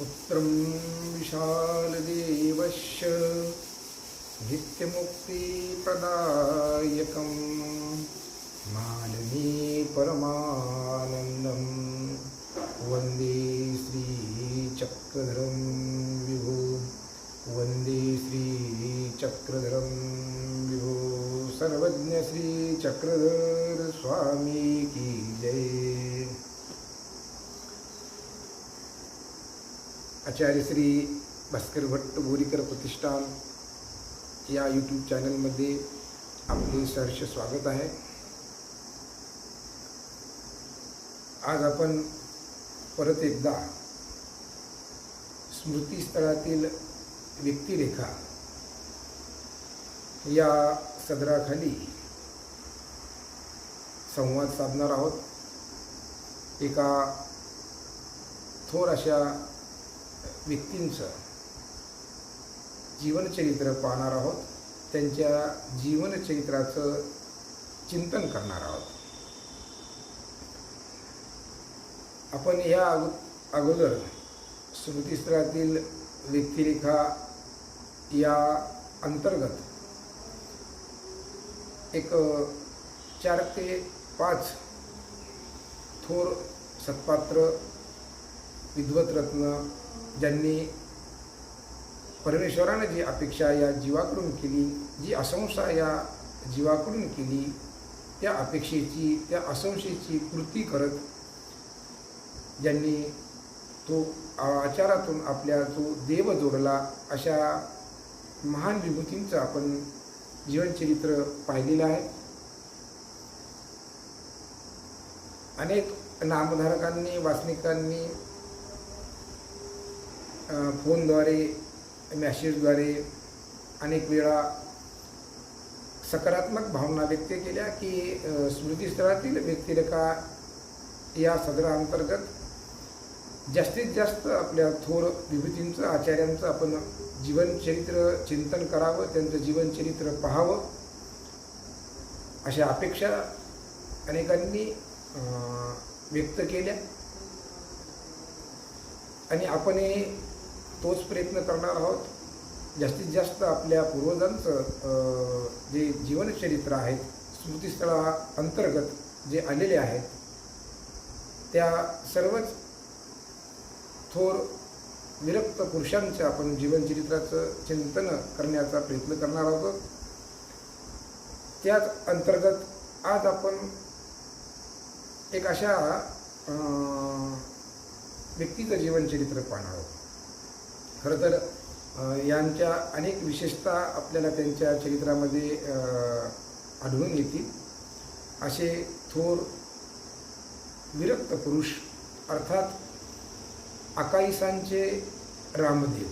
पुत्रं विशालदेवस्य नित्यमुक्तिप्रदायकं मालिनी परमानन्दं वन्दे श्रीचक्रधरं विभो वन्दे श्रीचक्रधरं विभो। सर्वज्ञ श्रीचक्रधर स्वामी की जय। आचार्य श्री भास्कर भट्ट बोरीकर प्रतिष्ठान या यूट्यूब चैनल चॅनलमध्ये आपले सहर्ष स्वागत आहे. आज आपण परत एकदा स्मृतीस्थळातील व्यक्तिरेखा या सदराखाली संवाद साधणार आहोत. एका थोर अशा व्यक्तींचं जीवनचरित्र पाहणार आहोत. त्यांच्या जीवनचरित्राचं चिंतन करणार आहोत. आपण ह्या अगोदर स्मृतीस्थळातील व्यक्तिरेखा या अंतर्गत एक चार ते पाच थोर सत्पात्र विद्वत रत्न ज्यांनी परमेश्वरानं जी अपेक्षा या जीवाकडून केली जी असंशा या जीवाकडून केली त्या अपेक्षेची त्या असंशेची पूर्ती करत ज्यांनी तो आचारातून आपल्या जो देव जोडला अशा महान विभूतींचं आपण जीवनचरित्र पाहिलेलं आहे. अनेक नामधारकांनी वासनिकांनी फोनद्वारे मॅसेजद्वारे अनेक वेळा सकारात्मक भावना व्यक्त केल्या की स्मृतीस्थळातील व्यक्तिरेखा या सदराअंतर्गत जास्तीत जास्त आपल्या थोर विभूतींचं आचार्यांचं आपण जीवनचरित्र चिंतन करावं त्यांचं जीवनचरित्र पाहावं अशा अपेक्षा अनेकांनी व्यक्त केल्या. आणि आपण तोच प्रयत्न करणार आहोत. जास्तीत जास्त आपल्या पूर्वजांचं जे जीवनचरित्र आहेत स्मृतीस्थळा अंतर्गत जे आलेले आहेत त्या सर्वच थोर विरक्त पुरुषांचं आपण जीवनचरित्राचं चिंतन करण्याचा प्रयत्न करणार आहोत. त्याच अंतर्गत आज आपण एक अशा व्यक्तीचं जीवनचरित्र पाहणार आहोत. खरं तर यांच्या अनेक विशेषता आपल्याला त्यांच्या चरित्रामध्ये आढळून येतील. असे थोर विरक्त पुरुष अर्थात अकाईसांचे रामदेव.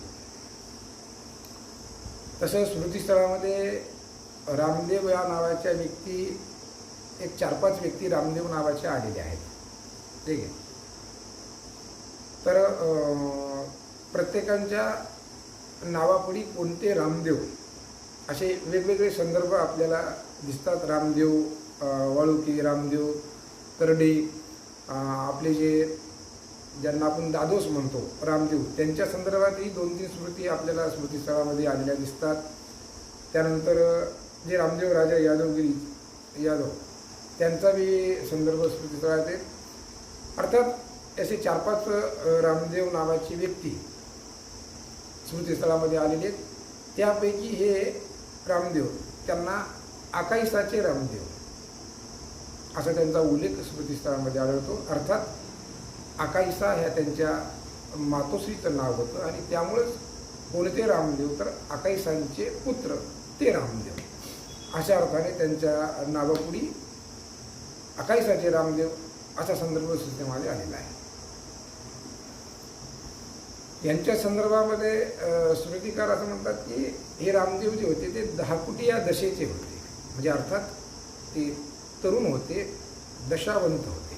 तसंच स्मृतीस्थळामध्ये रामदेव या नावाच्या व्यक्ती एक चार पाच व्यक्ती रामदेव नावाच्या आलेल्या आहेत. ठीक आहे. तर प्रत्येकांच्या नावापुढी कोणते रामदेव? असे वेगवेगळे संदर्भ आपल्याला दिसतात. रामदेव वाळुकी रामदेव तरडे आपले जे ज्यांना आपण दादोस म्हणतो रामदेव त्यांच्या संदर्भातही दोन तीन स्मृती आपल्याला स्मृतीस्थळामध्ये आलेल्या दिसतात. त्यानंतर जे रामदेव राजा यादवगिरी यादव त्यांचा बी संदर्भ स्मृतीस्थळात आहे. अर्थात असे चार पाच रामदेव नावाची व्यक्ती स्मृतीस्थळामध्ये आलेले आहेत. त्यापैकी हे रामदेव त्यांना आकाईसाचे रामदेव असा त्यांचा उल्लेख स्मृतीस्थळामध्ये आढळतो. अर्थात आकाईसा ह्या त्यांच्या मातोश्रीचं नाव होतं आणि त्यामुळेच कोणते रामदेव तर आकाईसांचे पुत्र ते रामदेव. अशा अर्थाने त्यांच्या नावापुढी अकाईसाचे रामदेव असा संदर्भ सूचनेमध्ये आलेला आहे. यांच्या संदर्भामध्ये स्मृतिकार असं म्हणतात की हे रामदेव जे होते ते दहा कोटी या दशेचे होते. म्हणजे अर्थात ते तरुण होते दशावंत होते.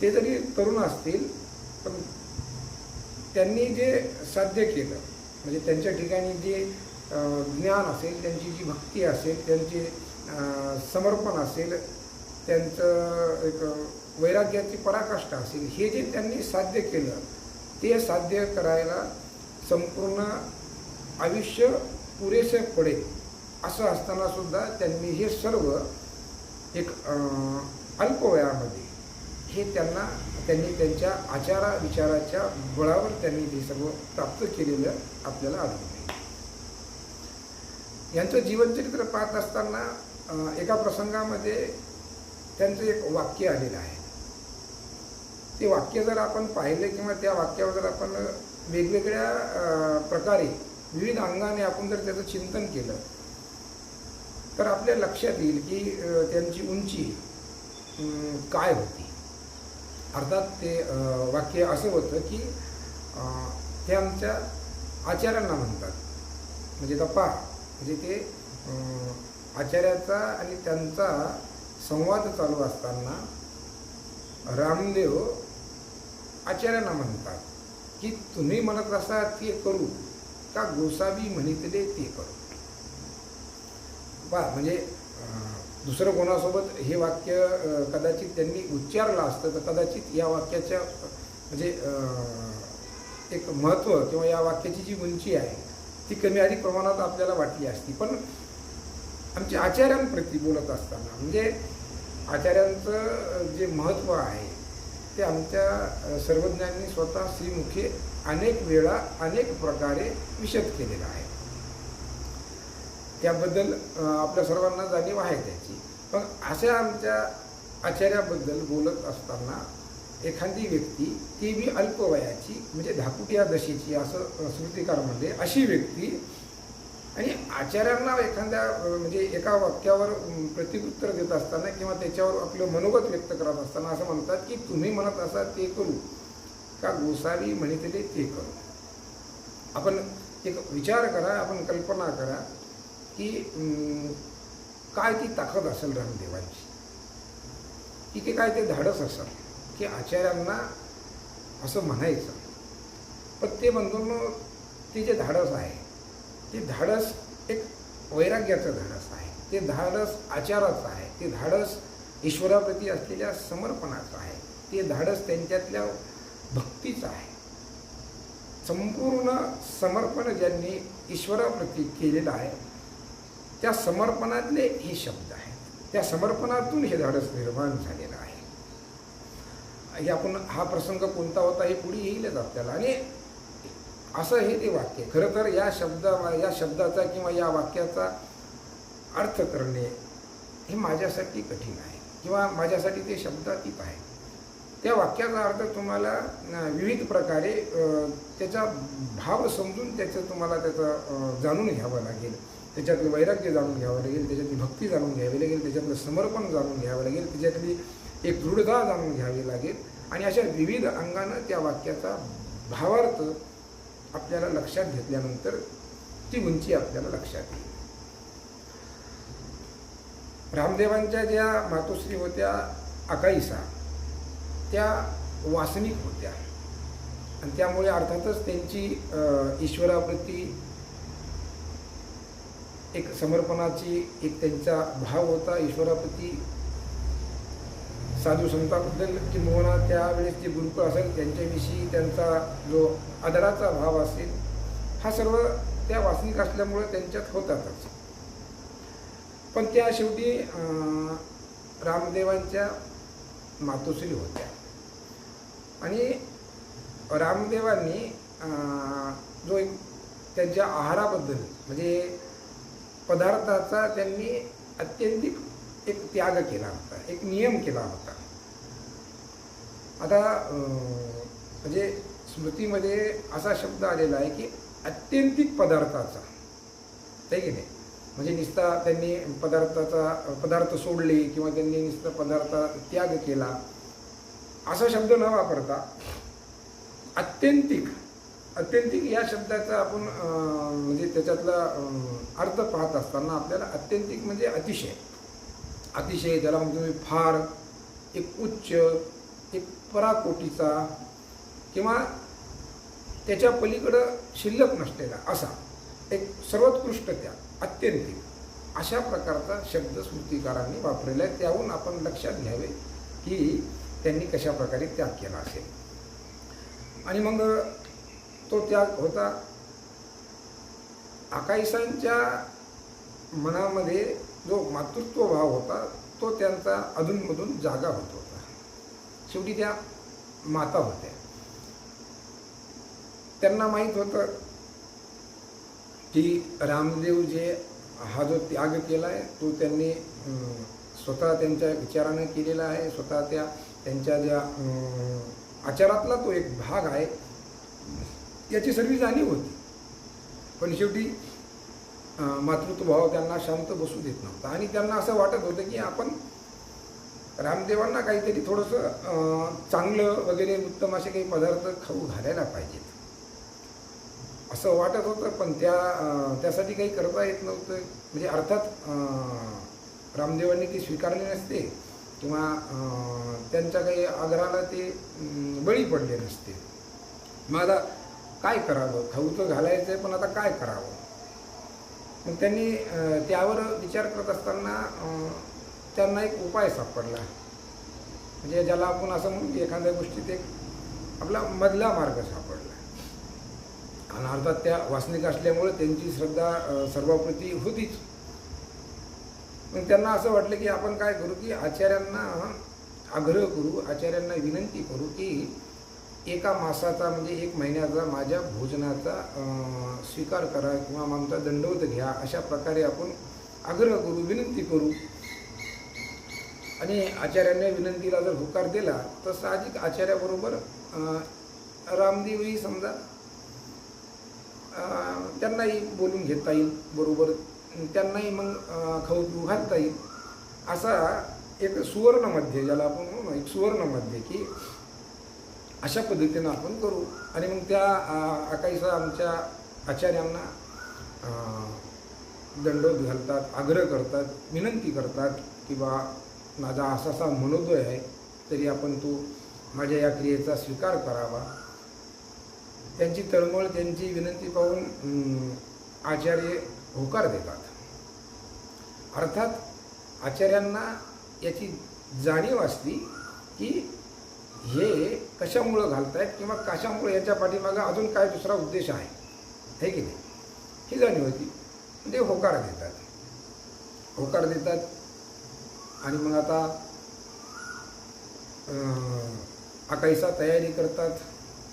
ते जरी तरुण असतील पण त्यांनी जे साध्य केलं म्हणजे त्यांच्या ठिकाणी जे ज्ञान असेल त्यांची जी भक्ती असेल त्यांचे समर्पण असेल त्यांचं एक वैराग्याची पराकाष्ठा असेल हे जे त्यांनी साध्य केलं ते साध्य करायला संपूर्ण आयुष्य पुरेसे पडेल असं असताना सुद्धा त्यांनी हे सर्व एक अल्पवयामध्ये अल्प वयामध्ये हे त्यांना त्यांनी त्यांच्या आचारा विचाराच्या बळावर त्यांनी हे सर्व प्राप्त केलेलं आपल्याला आढळून येईल. यांचं जीवनचरित्र पाहत असताना एका प्रसंगामध्ये त्यांचं एक वाक्य आलेलं आहे. ते वाक्य जर आपण पाहिलं किंवा त्या वाक्यावर जर आपण वेगवेगळ्या प्रकारे विविध अंगाने आपण जर त्याचं चिंतन केलं तर आपल्या लक्षात येईल की त्यांची उंची काय होती. अर्थात ते वाक्य असं होतं की ते आमच्या आचार्यांना म्हणतात. म्हणजे आता म्हणजे ते आचार्याचा आणि त्यांचा संवाद चालू असताना रामदेव आचार्यांना म्हणतात की तुम्ही म्हणत असा ते करू का गोसावी म्हणितले ते करू? बा म्हणजे दुसरं कोणासोबत हे वाक्य कदाचित त्यांनी उच्चारलं असतं तर कदाचित या वाक्याच्या म्हणजे एक महत्त्व किंवा या वाक्याची जी उंची आहे ती कमी अधिक प्रमाणात आपल्याला वाटली असती. पण आमच्या आचार्यांप्रती बोलत असताना म्हणजे आचार्यांचं जे महत्त्व आहे ते आमच्या सर्वज्ञांनी स्वतः श्रीमुखे अनेक वेळा अनेक प्रकारे विशद केलेला आहे. त्याबद्दल आपल्या सर्वांना जाणीव आहे त्याची. पण अशा आमच्या आचार्याबद्दल बोलत असताना एखादी व्यक्ती ती बी अल्पवयाची म्हणजे धाकुट्या दशेची असं स्मृतिकार म्हणजे अशी व्यक्ती आणि आचार्यांना एखाद्या म्हणजे एका वाक्यावर अं, देत असताना किंवा त्याच्यावर आपलं मनोगत व्यक्त करत असताना असं म्हणतात की तुम्ही म्हणत असा ते करू. का गोसावी म्हणितले ते करू. आपण एक विचार करा आपण कल्पना करा की काय ती ताकद असेल रामदेवांची? की ते काय ते धाडस असेल? की आचार्यांना असं म्हणायचं? पण ते म्हणून ते जे धाडस आहे ते धाडस एक वैराग्याचं धाडस आहे. ते धाडस आचाराचं आहे. ते धाडस ईश्वराप्रती असलेल्या समर्पणाचं आहे. ते धाडस त्यांच्यातल्या भक्तीचं आहे. संपूर्ण समर्पण ज्यांनी ईश्वराप्रती केलेलं आहे त्या समर्पणातले हे शब्द आहेत. त्या समर्पणातून हे धाडस निर्माण झालेलं आहे. हे आपण हा प्रसंग कोणता होता हे पुढे येईलच आपल्याला. आणि असं हे ते वाक्य खरं तर या शब्दा या शब्दाचा किंवा या वाक्याचा अर्थ करणे हे माझ्यासाठी कठीण आहे. किंवा माझ्यासाठी ते शब्दातीत आहे. त्या वाक्याचा अर्थ तुम्हाला विविध प्रकारे त्याचा भाव समजून त्याचं तुम्हाला त्याचा जाणून घ्यावं लागेल. त्याच्यातलं वैराग्य जाणून घ्यावं लागेल त्याच्यातली भक्ती जाणून घ्यावी लागेल त्याच्यातलं समर्पण जाणून घ्यावं लागेल त्याच्यातली एक दृढता जाणून घ्यावी लागेल. आणि अशा विविध अंगानं त्या वाक्याचा भावार्थ आपल्याला लक्षात घेतल्यानंतर ती उंची आपल्याला लक्षात येईल. रामदेवांच्या ज्या मातोश्री होत्या अकाईसा त्या वासनिक होत्या. आणि त्यामुळे अर्थातच त्यांची ईश्वराप्रती एक समर्पणाची एक त्यांचा भाव होता ईश्वराप्रती साधू संतांबद्दल किंबहुना त्यावेळेस जे गुरुकुळ असेल त्यांच्याविषयी त्यांचा जो आदराचा भाव असेल हा सर्व त्या वासनिक असल्यामुळं त्यांच्यात होतातच. पण त्या शेवटी रामदेवांच्या मातोश्री होत्या. आणि रामदेवांनी जो एक त्यांच्या आहाराबद्दल म्हणजे पदार्थाचा त्यांनी अत्यंतिक एक त्याग केला होता एक नियम केला होता. आता म्हणजे स्मृतीमध्ये असा शब्द आलेला आहे की अत्यंतिक पदार्थाचा. आहे की नाही? म्हणजे नुसता त्यांनी पदार्थाचा पदार्थ सोडले किंवा त्यांनी नुसता पदार्थ त्याग केला असा शब्द न वापरता अत्यंतिक अत्यंतिक या शब्दाचा आपण म्हणजे त्याच्यातला अर्थ पाहत असताना आपल्याला अत्यंतिक म्हणजे अतिशय. अतिशय त्याला म्हणजे तुम्ही फार एक उच्च एक पराकोटीचा किंवा त्याच्या पलीकडं शिल्लक नसलेला असा एक सर्वोत्कृष्ट त्या अत्यंतिक. अशा प्रकारचा शब्द स्मृतिकारांनी वापरलेला आहे. त्याहून आपण लक्षात घ्यावे की त्यांनी कशा प्रकारे त्याग केला असेल. आणि मग तो त्याग होता आकाईसांच्या मनामध्ये जो मातृत्व भाव होता तो त्यांचा अधूनमधून जागा होत होता. शेवटी त्या माता होत्या. त्यांना माहीत होतं की रामदेव जे हा जो त्याग केला आहे तो त्यांनी स्वतः त्यांच्या विचारानं केलेला आहे. स्वतः त्या त्यांच्या ज्या अं, आचारातला तो एक भाग आहे याची सर्व जाणीव होती. पण शेवटी मातृत्वभाव त्यांना शांत बसू देत नव्हता. आणि त्यांना असं वाटत होतं की आपण रामदेवांना काहीतरी थोडंसं चांगलं वगैरे उत्तम असे काही पदार्थ खाऊ घालायला पाहिजेत. असं वाटत होतं पण त्या त्यासाठी काही करता येत नव्हतं. म्हणजे अर्थात रामदेवांनी ते स्वीकारले नसते किंवा त्यांच्या काही आग्रहाला ते बळी पडले नसते. मग आता काय करावं? खाऊ तर घालायचं आहे पण आता काय करावं? मग त्यांनी त्यावर विचार करत असताना त्यांना एक उपाय सापडला. म्हणजे ज्याला आपण असं एखाद्या गोष्टीत एक आपला मधला मार्ग सापडला. आणि अर्थात त्या वासनिक असल्यामुळे त्यांची श्रद्धा सर्वप्रती सर्वाप्रती होतीच. मग त्यांना असं वाटलं की आपण काय करू की आचार्यांना आग्रह करू आचार्यांना विनंती करू की एका मासाचा म्हणजे एक महिन्याचा माझ्या भोजनाचा स्वीकार करा किंवा आमचा दंडवत घ्या अशा प्रकारे आपण आग्रह करू विनंती करू. आणि आचार्यांनी विनंतीला जर होकार दिला तर साहजिक आचार्याबरोबर रामदेवही समजा त्यांनाही बोलून घेता येईल बरोबर. त्यांनाही मग खाऊ पिऊ घालता येईल. असा एक सुवर्णमध्ये ज्याला आपण म्हणू ना एक सुवर्णमध्ये की अशा पद्धतीनं आपण करू. आणि मग त्या अकाईसा आमच्या आचार्यांना दंडोत घालतात आग्रह करतात विनंती करतात की बा माझा असा असा मनोदय आहे तरी आपण तो माझ्या या क्रियेचा स्वीकार करावा. त्यांची तळमळ त्यांची विनंती पाहून आचार्य होकार देतात. अर्थात आचार्यांना याची जाणीव असती की हे कशामुळं घालतायत किंवा कशामुळं याच्या पाठीमागं अजून काय दुसरा उद्देश आहे? हे की नाही? ही जाणीव होती. ते होकार देतात. होकार देतात. आणि मग आता अकाईसा आकाईसा तयारी करतात.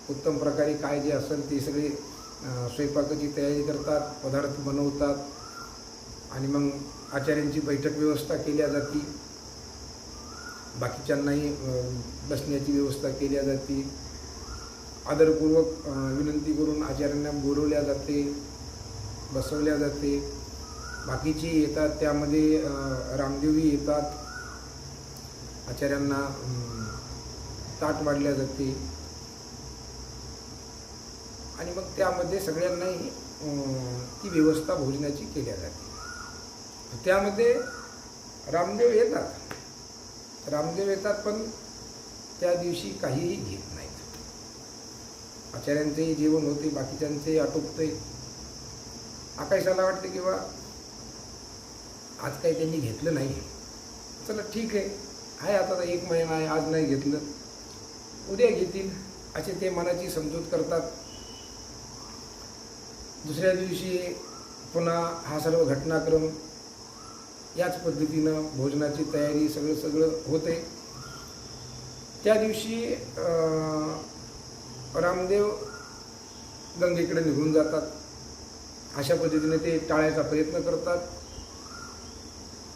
उत्तम प्रकारे काय जे असेल ते सगळे स्वयंपाकाची तयारी करतात पदार्थ बनवतात. आणि मग आचार्यांची बैठक व्यवस्था केल्या जाते. बाकीच्यांनाही बसण्याची व्यवस्था केल्या जाते. आदरपूर्वक विनंती करून आचार्यांना बोलवल्या जाते बसवल्या जाते. बाकीची येतात त्यामध्ये रामदेवी रामदेवही येतात. आचार्यांना ताट वाढल्या जाते. आणि मग त्यामध्ये सगळ्यांनाही ती व्यवस्था भोजनाची केल्या जाते. त्यामध्ये रामदेव येतात. रामदेव येतात पण त्या दिवशी काहीही घेत नाहीत. आचार्यांचंही जेवण होते बाकीच्यांचंही आटोपते आकाशाला वाटते की बा आज काही त्यांनी घेतलं नाही चला ठीक आहे. आहे आता तर एक महिना आहे आज नाही घेतलं. उद्या घेतील असे ते मनाची समजूत करतात. दुसऱ्या दिवशी पुन्हा हा सर्व घटनाक्रम याच पद्धतीनं भोजनाची तयारी सगळं सगळं होते. त्या दिवशी रामदेव गंगेकडे निघून जातात. अशा पद्धतीने ते टाळायचा प्रयत्न करतात.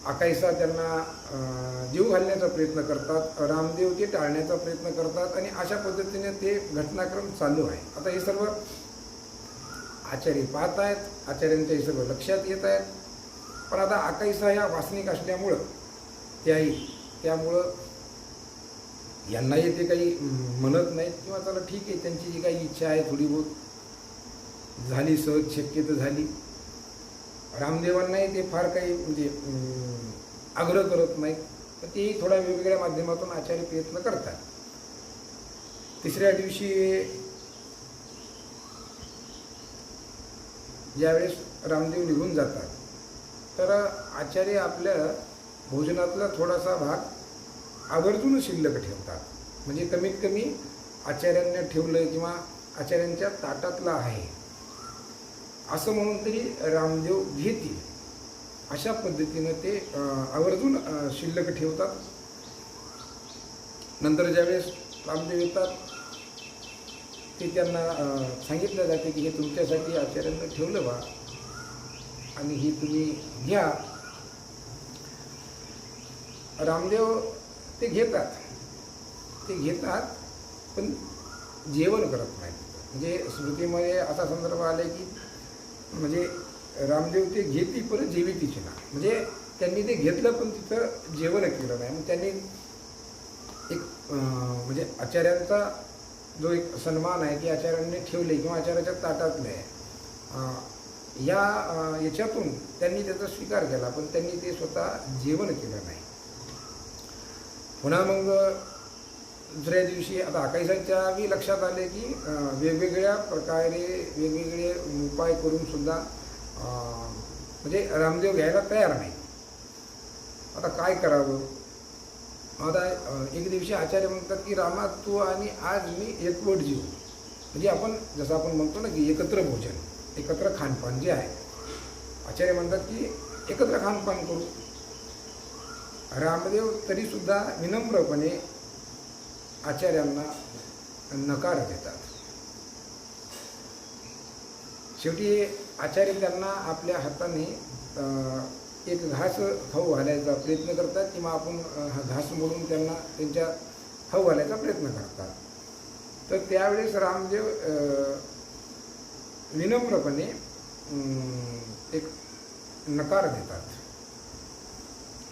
आकाईसा त्यांना जीव घालण्याचा प्रयत्न करतात. रामदेव ते टाळण्याचा प्रयत्न करतात आणि अशा पद्धतीने ते घटनाक्रम चालू आहे. आता हे सर्व आचार्य पाहत आहेत. आचार्यांच्या हे सर्व लक्षात येत आहेत. पण आता आकाईसा ह्या वासनिक असल्यामुळं त्याही त्यामुळं यांनाही ते काही म्हणत नाहीत. किंवा चला ठीक आहे त्यांची जी काही इच्छा आहे थोडी बहुत. झाली सहज शक्य तर झाली. रामदेवांनाही ते फार काही म्हणजे आग्रह करत नाहीत. तर तेही थोड्या वेगवेगळ्या माध्यमातून आचार्य प्रयत्न करतात. तिसऱ्या दिवशी ज्यावेळेस रामदेव निघून जातात तर आचार्य आपल्या भोजनातला थोडासा भाग आवर्जून शिल्लक ठेवतात. म्हणजे कमीत कमी आचार्यांनी ठेवलं किंवा आचार्यांच्या ताटातला आहे. असं म्हणून तरी रामदेव घेतील. अशा पद्धतीनं ते आवर्जून शिल्लक ठेवतात. नंतर ज्यावेळेस रामदेव येतात ते त्यांना सांगितलं जाते की हे तुमच्यासाठी आचार्यांनी ठेवलं बा. आणि ही तुम्ही घ्या. रामदेव ते घेतात. ते घेतात पण जेवण करत नाहीत. म्हणजे स्मृतीमध्ये असा संदर्भ आला की म्हणजे रामदेव ते घेती परत जेवितीची ना. म्हणजे त्यांनी ते घेतलं पण तिथं जेवण केलं नाही. मग त्यांनी एक म्हणजे आचार्यांचा जो एक सन्मान आहे की आचार्यांनी ठेवले किंवा आचार्याच्या ताटातले या याच्यातून त्यांनी त्याचा स्वीकार केला पण त्यांनी ते स्वतः जेवण केलं नाही. पुन्हा मग दुसऱ्या दिवशी आता अकाईसांच्या बी लक्षात आले की वेगवेगळ्या प्रकारे वेगवेगळे उपाय करून सुद्धा म्हणजे रामदेव घ्यायला तयार नाही. आता काय करावं? आता एक दिवशी आचार्य म्हणतात की रामा तू आणि आज मी एकवट जीव म्हणजे आपण जसं आपण म्हणतो ना की एकत्र भोजन. एकत्र खानपान जे आहे आचार्य म्हणतात की एकत्र खानपान करू. रामदेव तरीसुद्धा विनम्रपणे आचार्यांना नकार देतात. शेवटी आचार्य त्यांना आपल्या हाताने अं, एक घास खाऊ घालायचा प्रयत्न करतात किंवा आपण हा घास मोडून त्यांना त्यांच्या खाऊ घालायचा प्रयत्न करतात. तर त्यावेळेस रामदेव अं, विनम्रपणे एक नकार देतात.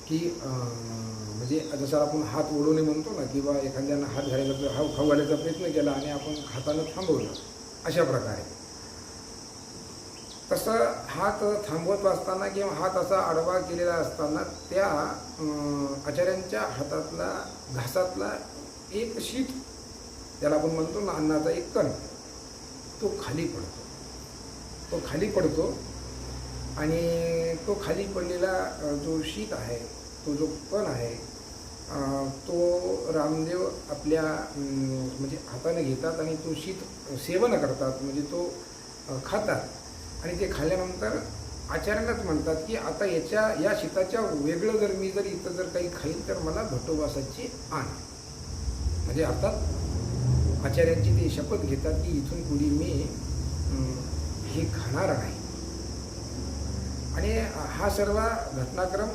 की म्हणजे जसं आपण हात ओढवणे म्हणतो ना किंवा एखाद्यानं हात घालायचा हा खाऊ घालायचा प्रयत्न केला आणि आपण हातानं थांबवलं अशा प्रकारे. तसं हात थांबवत असताना किंवा हात असा आडवा केलेला असताना त्या आचार्यांच्या हातातला घासातला एक शीट त्याला आपण म्हणतो ना अन्नाचा एक कण तो खाली पडतो. तो खाली पडतो आणि तो खाली पडलेला जो शीत आहे तो जो कण आहे तो रामदेव आपल्या म्हणजे हाताने घेतात आणि तो शीत सेवन करतात म्हणजे तो खातात. आणि ते खाल्ल्यानंतर आचार्यांनाच म्हणतात की आता याच्या या शीताच्या वेगळं जर मी जर इथं जर काही खाईल तर मला भटोबासाची आण. म्हणजे अर्थात आचार्यांची ते शपथ घेतात की इथून पुढे मी हे खाणार नाही. आणि हा सर्व घटनाक्रम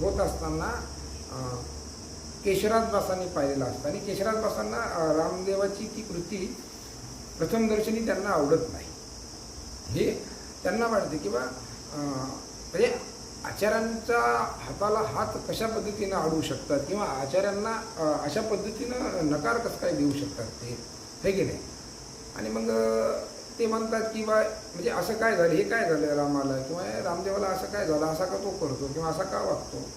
होत असताना अं, केशराज पाहिलेला असतं. आणि केशराजबासांना रामदेवाची ती कृती प्रथम दर्शनी त्यांना आवडत नाही. हे त्यांना वाटते की बा म्हणजे आचार्यांच्या हाताला हात कशा पद्धतीनं अडवू शकतात किंवा आचार्यांना अशा पद्धतीनं नकार कसं काय देऊ शकतात ते? हे की नाही? आणि मग ते म्हणतात की बा म्हणजे असं काय झालं हे काय झालं रामाला? किंवा रामदेवाला असं काय झालं? असा का तो करतो? किंवा असा का वागतो?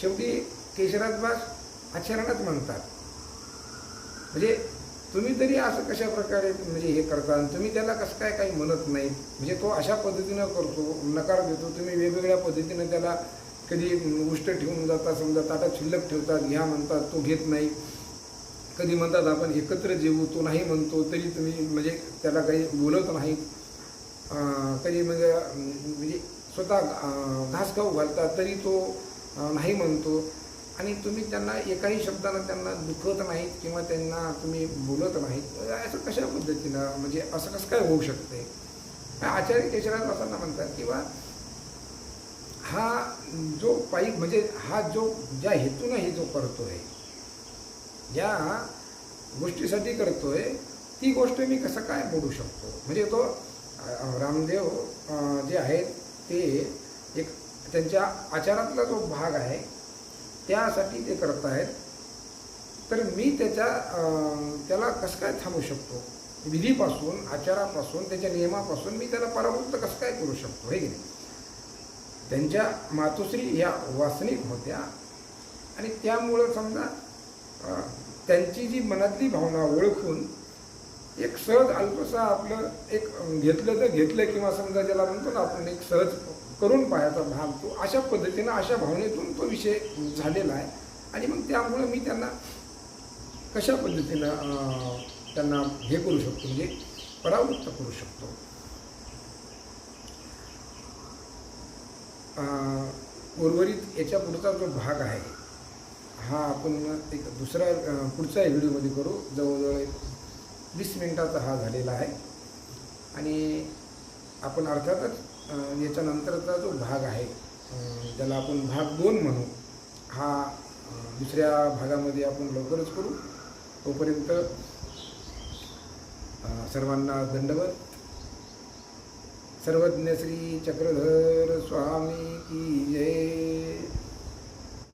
शेवटी केशराजबास आचरणात म्हणतात. म्हणजे तुम्ही तरी असं कशा प्रकारे म्हणजे हे करता? आणि तुम्ही त्याला कसं काय काही म्हणत नाही? म्हणजे तो अशा पद्धतीनं करतो नकार देतो. तुम्ही वेगवेगळ्या पद्धतीनं त्याला कधी उष्ट ठेवून जाता समजा ताटात शिल्लक ठेवतात घ्या म्हणतात तो घेत नाही. कधी म्हणतात आपण एकत्र जेवू तो नाही म्हणतो तरी तुम्ही म्हणजे त्याला काही बोलत नाहीत कधी म्हणजे म्हणजे स्वतः अं, घास खाऊ घालतात तरी तो नाही म्हणतो. आणि तुम्ही त्यांना एकाही शब्दानं त्यांना दुखत नाहीत किंवा त्यांना तुम्ही बोलत नाहीत. असं कशा पद्धतीनं? म्हणजे असं कसं काय होऊ शकते आचार्य केशराज असताना म्हणतात किंवा हा जो पाईप म्हणजे हा जो ज्या हेतूनं हे जो करतो आहे ज्या गोष्टीसाठी करतोय ती गोष्ट मी कसं काय बोलू शकतो? म्हणजे तो रामदेव जे आहेत ते एक त्यांच्या आचारातला जो भाग आहे त्यासाठी ते करत आहेत तर मी त्याच्या त्याला कसं काय थांबू शकतो? विधीपासून आचारापासून त्याच्या नियमापासून मी त्याला परावृत्त कसं काय करू शकतो? हे की नाही? त्यांच्या मातोश्री या वासनिक होत्या. आणि त्यामुळं समजा त्यांची जी मनातली भावना ओळखून एक सहज अल्पसा आपलं एक घेतलं तर घेतलं किंवा समजा ज्याला म्हणतो ना आपण एक सहज करून पाहायचा भाग तो अशा पद्धतीनं अशा भावनेतून तो विषय झालेला आहे. आणि मग त्यामुळं मी त्यांना कशा पद्धतीनं त्यांना हे करू शकतो म्हणजे परावृत्त करू शकतो. उर्वरित याच्या पुढचा जो भाग आहे हा आपण एक दुसरा पुढच्या व्हिडिओमध्ये करू. जवळजवळ एक वीस मिनिटाचा हा झालेला आहे. आणि आपण अर्थातच याच्यानंतरचा जो भाग आहे ज्याला आपण भाग दोन म्हणू हा दुसऱ्या भागामध्ये आपण लवकरच करू. तोपर्यंत सर्वांना दंडवत. सर्वज्ञ श्री चक्रधर स्वामी की जय.